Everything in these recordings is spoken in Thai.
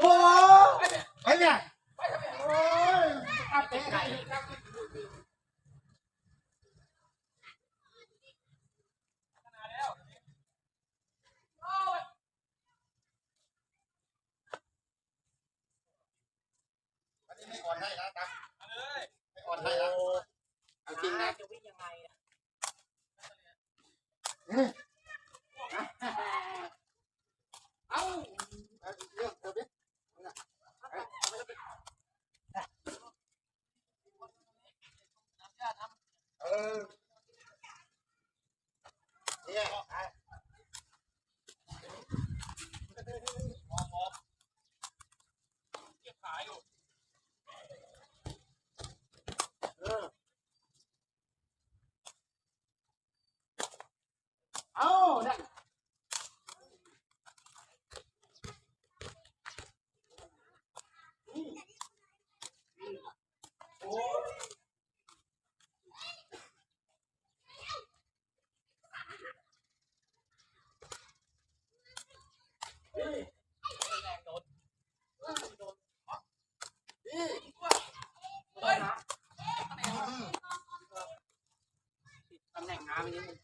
โหไปเนี่ยโอ้ยอัดเตะไก่วันนี้ไม่อ่อนให้นะตั๊กไม่อ่อนให้นะเอาจริงนะจะวิ่งยังไงอะ เอาเอาเรื่องเธอดิเออเนี่ยอะเออเอาเนี่ย ต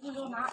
你给我拿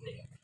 happening.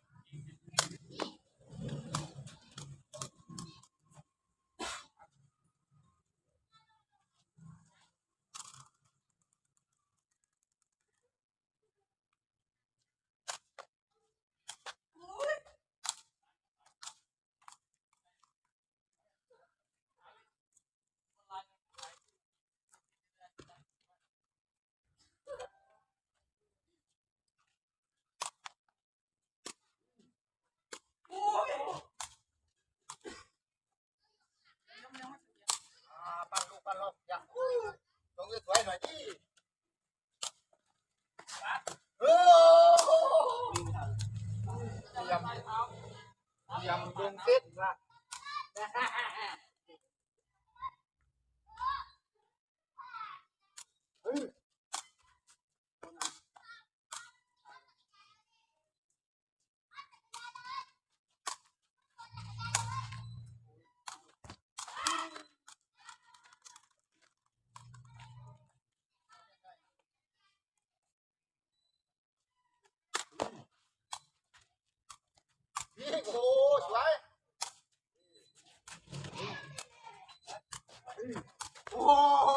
哇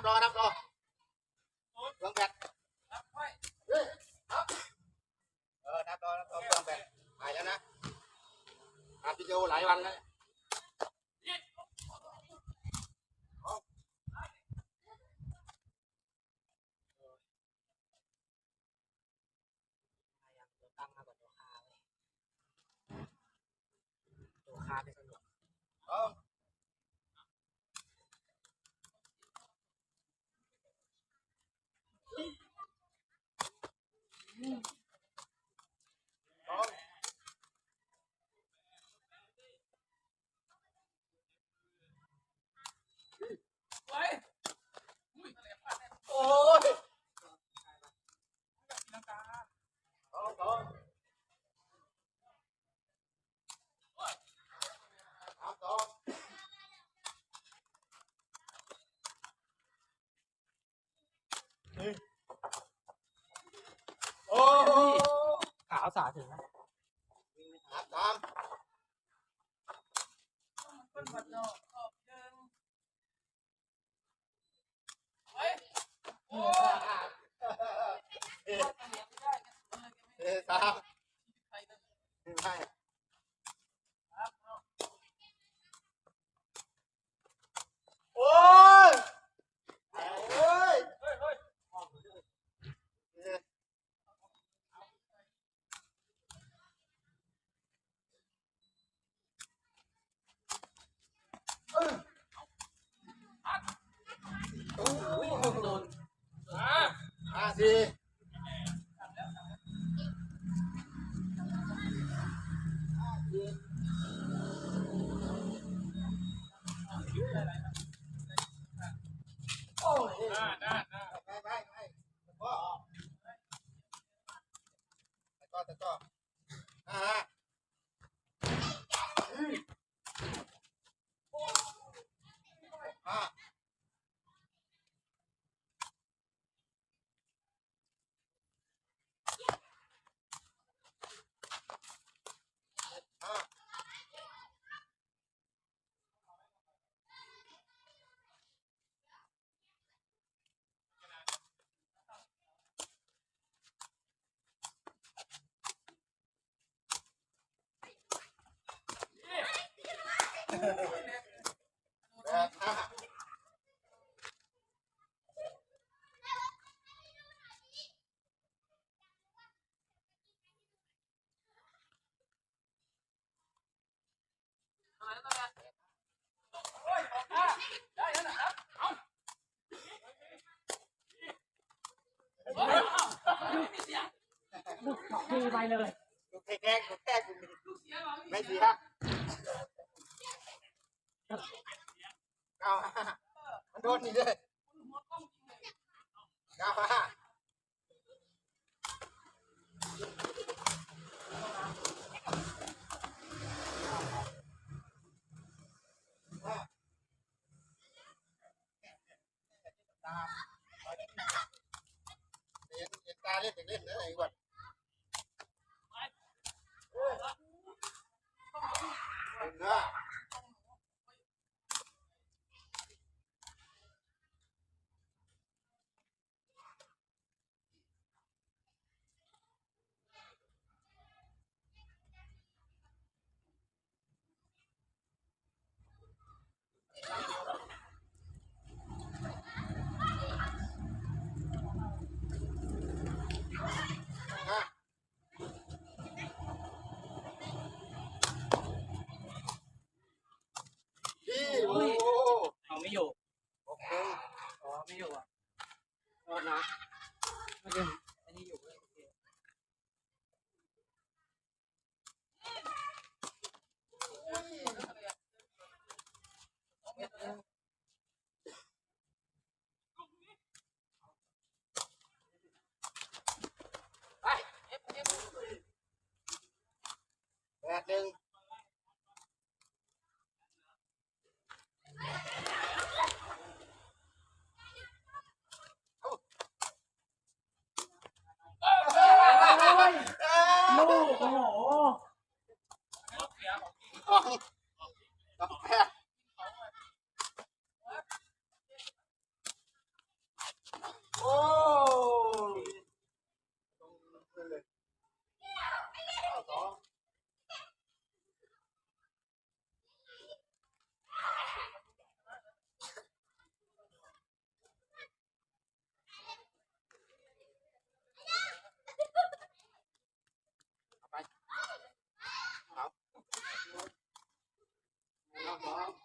บรอนับรอเครื่องแบตเออนับรอนับรอเคำองแบตหายแล้วนะอัดวิดีโอหลายวันแล้วตัว ถึงนะครับมคนบัดนอกบเดิมเฮ้ยโอ้เอ๊ยตาม Happy ตีไปเลยแกล้งแกล้งดูไม่เสียเอามันโดนนี่เลยเอาตาเล่นเล่นเล่นเลยไอ้วัด อกนี่ดอกแพรโอ้ไปเอา Mom.